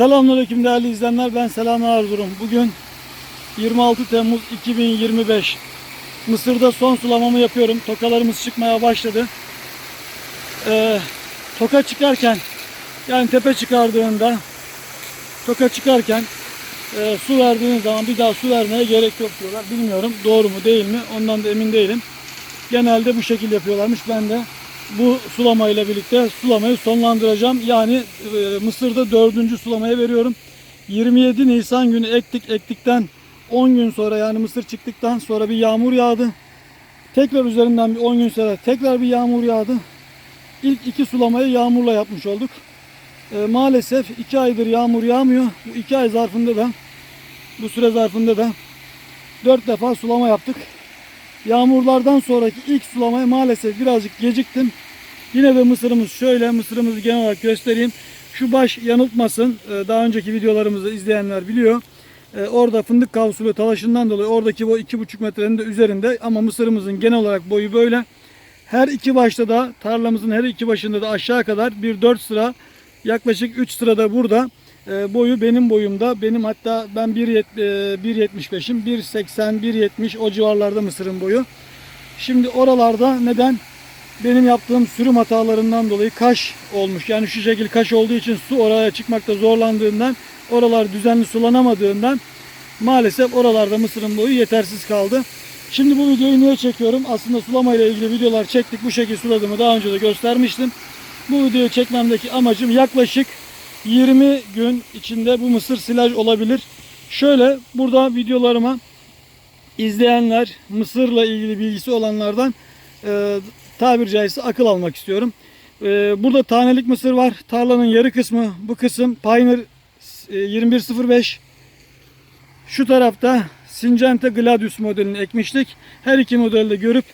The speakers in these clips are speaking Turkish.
Selamünaleyküm değerli izleyenler. Ben Selami Erzurum. Bugün 26 Temmuz 2025. Mısır'da son sulamamı yapıyorum. Tokalarımız çıkmaya başladı. Ee, toka çıkarken yani tepe çıkardığında toka çıkarken e, su verdiğiniz zaman bir daha su vermeye gerek yok diyorlar. Bilmiyorum doğru mu değil mi ondan da emin değilim. Genelde bu şekilde yapıyorlarmış. Ben de bu sulamayla birlikte sulamayı sonlandıracağım. Yani e, Mısır'da dördüncü sulamaya veriyorum. 27 Nisan günü ektik. Ektikten 10 gün sonra yani mısır çıktıktan sonra bir yağmur yağdı. Tekrar üzerinden bir 10 gün sonra tekrar bir yağmur yağdı. İlk iki sulamayı yağmurla yapmış olduk. E, maalesef 2 aydır yağmur yağmıyor. Bu 2 ay zarfında da bu süre zarfında da 4 defa sulama yaptık. Yağmurlardan sonraki ilk sulamaya maalesef birazcık geciktim. Yine de mısırımız şöyle, mısırımızı genel olarak göstereyim. Şu baş yanıltmasın. Ee, Daha önceki videolarımızı izleyenler biliyor. Ee, Orada fındık kavsulu talaşından dolayı oradaki boy 2,5 metrenin de üzerinde. Ama mısırımızın genel olarak boyu böyle. Her iki başta da tarlamızın her iki başında da aşağı kadar bir 4 sıra yaklaşık 3 sırada burada. Ee, boyu benim boyumda. Benim hatta ben 1.70 e, 1.75'im. 1.80, 1.70 o civarlarda mısırın boyu. Şimdi oralarda neden? Benim yaptığım sürüm hatalarından dolayı kaş olmuş. Yani şu şekil kaş olduğu için su oraya çıkmakta zorlandığından, oralar düzenli sulanamadığından maalesef oralarda mısırın boyu yetersiz kaldı. Şimdi bu videoyu niye çekiyorum? Aslında sulama ile ilgili videolar çektik. Bu şekilde suladığımı daha önce de göstermiştim. Bu videoyu çekmemdeki amacım yaklaşık 20 gün içinde bu mısır silaj olabilir. Şöyle burada videolarıma izleyenler Mısır'la ilgili bilgisi olanlardan e, tabir caizse akıl almak istiyorum. E, burada tanelik mısır var. Tarlanın yarı kısmı bu kısım Pioneer e, 2105. Şu tarafta Syngenta Gladius modelini ekmiştik. Her iki modelde görüp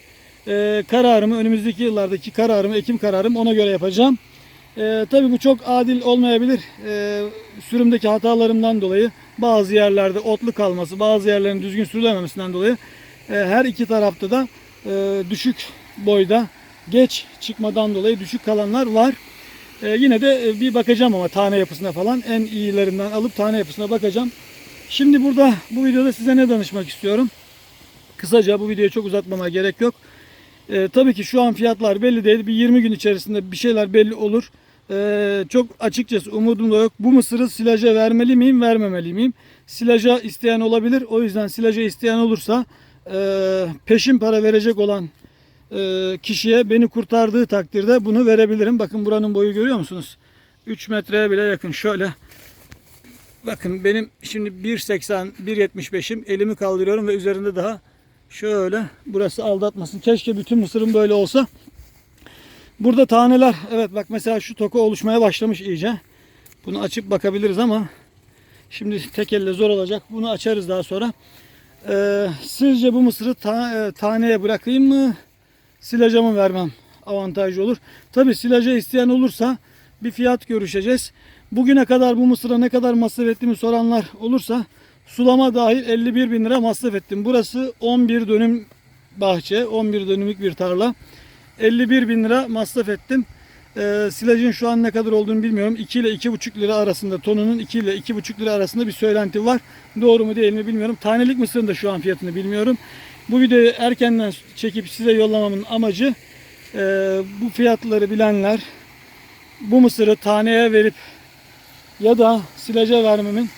e, kararımı önümüzdeki yıllardaki kararımı, ekim kararımı ona göre yapacağım. E, tabii bu çok adil olmayabilir. E, sürümdeki hatalarımdan dolayı bazı yerlerde otlu kalması, bazı yerlerin düzgün sürülememesinden dolayı e, her iki tarafta da e, düşük boyda geç çıkmadan dolayı düşük kalanlar var. E, yine de e, bir bakacağım ama tane yapısına falan en iyilerinden alıp tane yapısına bakacağım. Şimdi burada bu videoda size ne danışmak istiyorum? Kısaca bu videoyu çok uzatmama gerek yok. E, tabii ki şu an fiyatlar belli değil. Bir 20 gün içerisinde bir şeyler belli olur. E, çok açıkçası umudum da yok. Bu mısırı silaja vermeli miyim, vermemeli miyim? Silaja isteyen olabilir. O yüzden silaja isteyen olursa e, peşin para verecek olan kişiye beni kurtardığı takdirde bunu verebilirim. Bakın buranın boyu görüyor musunuz? 3 metreye bile yakın. Şöyle bakın benim şimdi 1.80 1.75'im elimi kaldırıyorum ve üzerinde daha şöyle burası aldatmasın. Keşke bütün mısırım böyle olsa. Burada taneler evet bak mesela şu toka oluşmaya başlamış iyice. Bunu açıp bakabiliriz ama şimdi tek elle zor olacak. Bunu açarız daha sonra. Ee, sizce bu mısırı ta- e, taneye bırakayım mı? Silaja mı vermem avantajlı olur. Tabi silaja isteyen olursa bir fiyat görüşeceğiz. Bugüne kadar bu mısıra ne kadar masraf ettiğimi soranlar olursa sulama dahil 51 bin lira masraf ettim. Burası 11 dönüm bahçe, 11 dönümlük bir tarla. 51 bin lira masraf ettim. Ee, silajın şu an ne kadar olduğunu bilmiyorum. 2 ile 2,5 lira arasında tonunun 2 ile 2,5 lira arasında bir söylenti var. Doğru mu değil mi bilmiyorum. Tanelik mısırın da şu an fiyatını bilmiyorum. Bu videoyu erkenden çekip size yollamamın amacı e, bu fiyatları bilenler bu mısırı taneye verip ya da silaja vermemin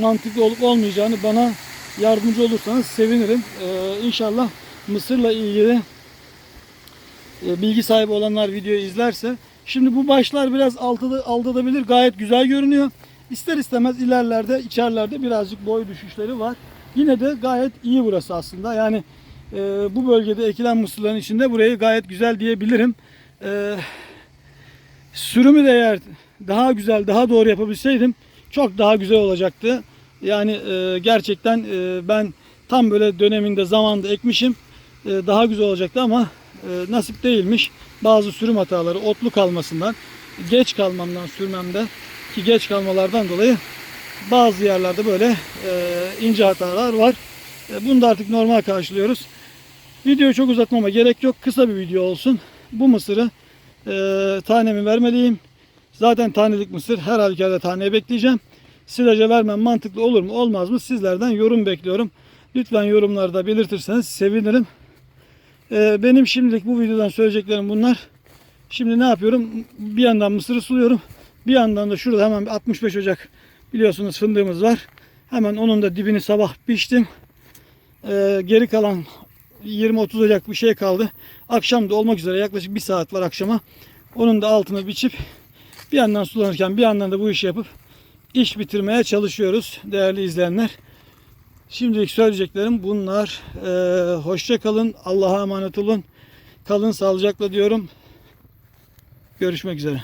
mantıklı olup olmayacağını bana yardımcı olursanız sevinirim. Ee, inşallah Mısır'la ilgili e, bilgi sahibi olanlar videoyu izlerse. Şimdi bu başlar biraz aldatabilir. Gayet güzel görünüyor. İster istemez ilerlerde, içerlerde birazcık boy düşüşleri var. Yine de gayet iyi burası aslında. Yani e, bu bölgede ekilen mısırların içinde burayı gayet güzel diyebilirim. E, sürümü de eğer daha güzel, daha doğru yapabilseydim çok daha güzel olacaktı. Yani e, gerçekten e, ben tam böyle döneminde zamanda ekmişim. E, daha güzel olacaktı ama e, nasip değilmiş. Bazı sürüm hataları otlu kalmasından, geç kalmamdan sürmemde ki geç kalmalardan dolayı bazı yerlerde böyle e, ince hatalar var. E, bunu da artık normal karşılıyoruz. Videoyu çok uzatmama gerek yok. Kısa bir video olsun. Bu mısırı e, tanemi vermeliyim. Zaten tanelik mısır her halükarda taneye bekleyeceğim. silaja vermem mantıklı olur mu olmaz mı sizlerden yorum bekliyorum. Lütfen yorumlarda belirtirseniz sevinirim. Ee, benim şimdilik bu videodan söyleyeceklerim bunlar. Şimdi ne yapıyorum? Bir yandan mısırı suluyorum. Bir yandan da şurada hemen bir 65 Ocak biliyorsunuz fındığımız var. Hemen onun da dibini sabah biçtim. Ee, geri kalan 20-30 Ocak bir şey kaldı. Akşam da olmak üzere yaklaşık bir saat var akşama. Onun da altını biçip bir yandan sulanırken bir yandan da bu işi yapıp iş bitirmeye çalışıyoruz değerli izleyenler. Şimdilik söyleyeceklerim bunlar. Ee, hoşça kalın. Allah'a emanet olun. Kalın sağlıcakla diyorum. Görüşmek üzere.